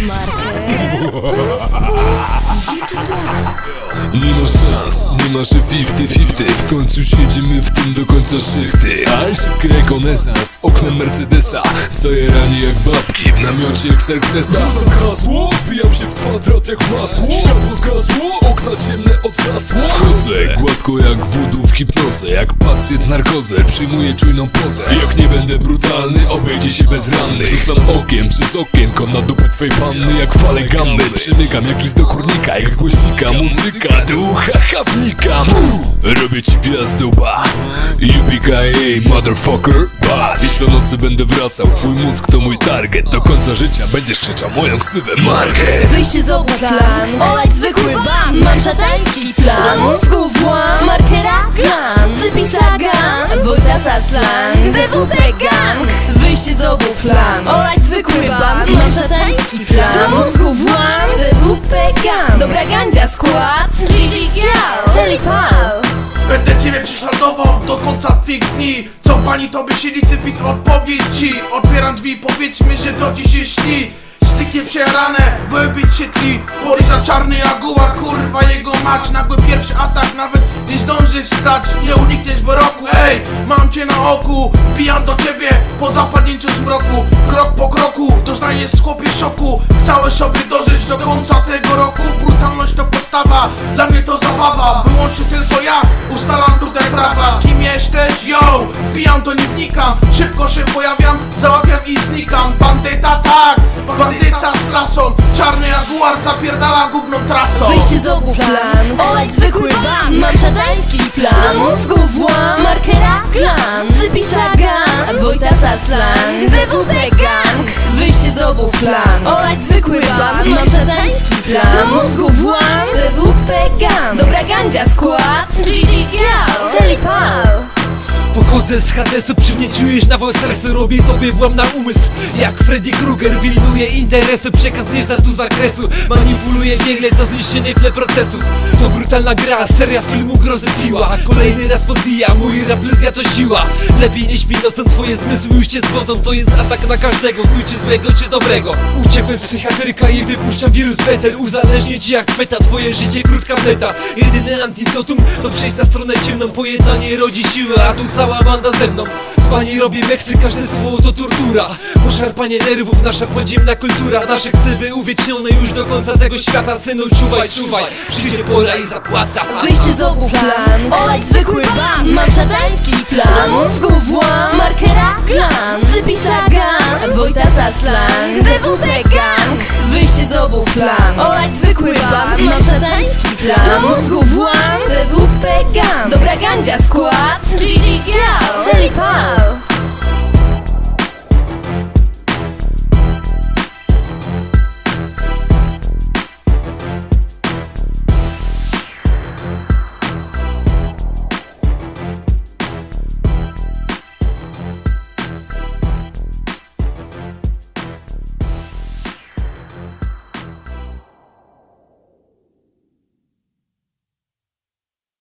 Nie ma szans, nie ma że 50-50 W końcu siedzimy w tym do końca szychty Aj, szybki rekonesans, oknem Mercedesa. Zajerani jak babki, w namiocie jak Serksesa Rzucam hasło, wbijam się w kwadrat jak masło. Światło zgasło, okna ciemne od zasło Chodzę gładko jak wudu w hipnozę Jak pacjent narkozę, przyjmuję czujną pozę. Jak nie będę brutalny, obejdzie się bez ranny. Rzucam okiem przez okienko na dupę twej panny Jak fale gammy, przemykam jak list do kurnika Jak z głośnika, muzyka. Do ucha chawnika Robię ci wjazd do ba UPKA, motherfucker. Patrz, i co nocy będę wracał. Twój mózg to mój target. Do końca życia będziesz krzyczał moją ksywę. Markę. Wyjście z obu plan Olać zwykły bam Mam szatański plan. Do mózgu włam. Markera plan Cypisa gang Wojtasa slang. BWP gang. Wyjście z obu plan Olać zwykły bam Mam szatański plan. Do mózgu włam. BWP gang. Dobra gandzia skład. GG Gal Celi Będę ciebie do końca twych dni. Co pani to by się liczy pis odpowiedź ci Otwieram drzwi, powiedzmy, że to ci się śni. Stykiem przejarane, wybić się tli. Poryża czarny jaguar, kurwa jego mać. Nagły pierwszy atak, nawet nie zdążysz stać. Nie unikniesz wyroku, ej, mam cię na oku. Pijam do ciebie po zapadnięciu zmroku. Krok po kroku, doznajesz chłopie szoku. Chciałeś sobie dożyć do końca pijam to nie wnikam Szybko się pojawiam, załapiam i znikam. Bandyta tak, bandyta z klasą Czarny jaguar zapierdala główną trasą. Wyjście z obu plan Olać zwykły bam Mam szatański plan. Do mózgu włam Markera plan Cypisa gang Wojtasa slang BWP gang. Wyjście z obu plan Olać zwykły bam Mam szatański plan. Do mózgu włam BWP gang. Dobra gandzia skład Gal Celi pal Pochodzę z Hadesu, przy mnie czujesz nawał serce Robię tobie włam na umysł. Jak Freddy Krueger Pilnuję interesy, przekaz nie zna tu zakresu. Manipuluję biegle to zniszczenie tle procesów To brutalna gra, seria filmu grozy piła. Kolejny raz podbija, mój rap lezja to siła. Lepiej nie śpi twoje zmysły już cię zwodzą. To jest atak na każdego, chuj czy złego czy dobrego. Uciekłem z psychiatryka i wypuszczam wirus betel Uzależnię ci jak peta, twoje życie krótka meta. Jedyny antidotum to przejść na stronę ciemną Pojednanie rodzi siłę, a tu cała banda ze mną. Pani robię meksy, każde słowo to tortura. Poszarpanie nerwów, nasza podziemna kultura. Nasze ksywy uwiecznione już do końca tego świata. Synu, czuwaj, czuwaj, przyjdzie pora i zapłata Wyjście z obu plan Olać zwykły bam Mam plan Do mózgu włam. Markera plan Cypisa gang Wojtasa slang BWP gang Wyjście z obu plan Olać zwykły bam Mam szatański plan. Do mózgu włam BWP gang. Dobra gandzia skład GG Gal Celi pal